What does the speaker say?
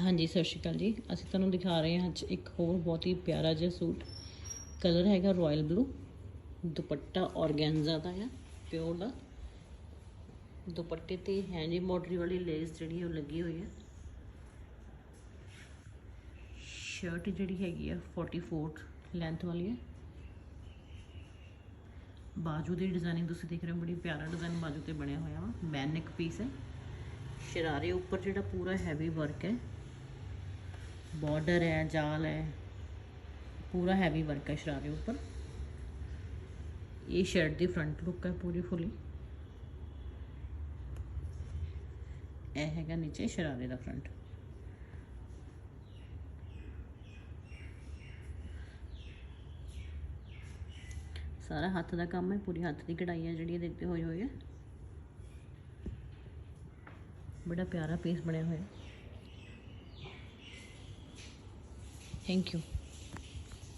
ਹਾਂਜੀ, ਸਤਿ ਸ਼੍ਰੀ ਅਕਾਲ ਜੀ। ਅਸੀਂ ਤੁਹਾਨੂੰ ਦਿਖਾ ਰਹੇ ਹਾਂ ਅੱਜ ਇੱਕ ਹੋਰ ਬਹੁਤ ਹੀ ਪਿਆਰਾ ਜਿਹਾ ਸੂਟ। ਕਲਰ ਹੈਗਾ ਰਾਇਲ ਬਲੂ। ਦੁਪੱਟਾ ਔਰਗੈਂਜ਼ਾ ਦਾ ਹੈ, ਪਿਓਰ ਦਾ। ਦੁਪੱਟੇ ਤੇ ਹੈਂਡ ਜੀ ਵਾਲੀ ਲੇਸ ਜਿਹੜੀ ਉਹ ਲੱਗੀ ਹੋਈ ਹੈ। ਸ਼ਰਟ ਜਿਹੜੀ ਹੈਗੀ ਆ 44 ਲੈਂਥ ਵਾਲੀ ਹੈ। ਬਾਜੂ ਦੀ ਡਿਜ਼ਾਈਨਿੰਗ ਤੁਸੀਂ ਦੇਖ ਰਹੇ ਹੋ, ਬੜੀ ਪਿਆਰਾ ਡਿਜ਼ਾਈਨ ਬਾਜੂ ਤੇ ਬਣਿਆ ਹੋਇਆ ਵਾ। ਬੈਨ ਨੈਕ ਪੀਸ ਹੈ। ਸ਼ਰਾਰੇ ਉੱਪਰ ਜਿਹੜਾ ਪੂਰਾ ਹੈਵੀ ਵਰਕ ਹੈ। ਬਾਰਡਰ ਹੈ, ਜਾਲ ਹੈ, ਪੂਰਾ ਹੈਵੀ ਵਰਕ ਹੈ ਸ਼ਰਾਰੇ ਉੱਪਰ। ਇਹ ਸ਼ਰਟ ਦੀ ਫਰੰਟ ਲੁੱਕ ਹੈ ਪੂਰੀ ਫੁੱਲੀ ਇਹ ਹੈਗਾ ਨੀਚੇ ਸ਼ਰਾਰੇ ਦਾ ਫਰੰਟ ਸਾਰਾ ਹੱਥ ਦਾ ਕੰਮ ਹੈ, ਪੂਰੀ ਹੱਥ ਦੀ ਕਢਾਈ ਹੈ ਜਿਹੜੀ ਇਹ ਦੇਖਦੇ ਹੋਏ ਹੋਏ ਹੈ। ਬੜਾ ਪਿਆਰਾ ਪੀਸ ਬਣਿਆ ਹੋਇਆ। Thank you.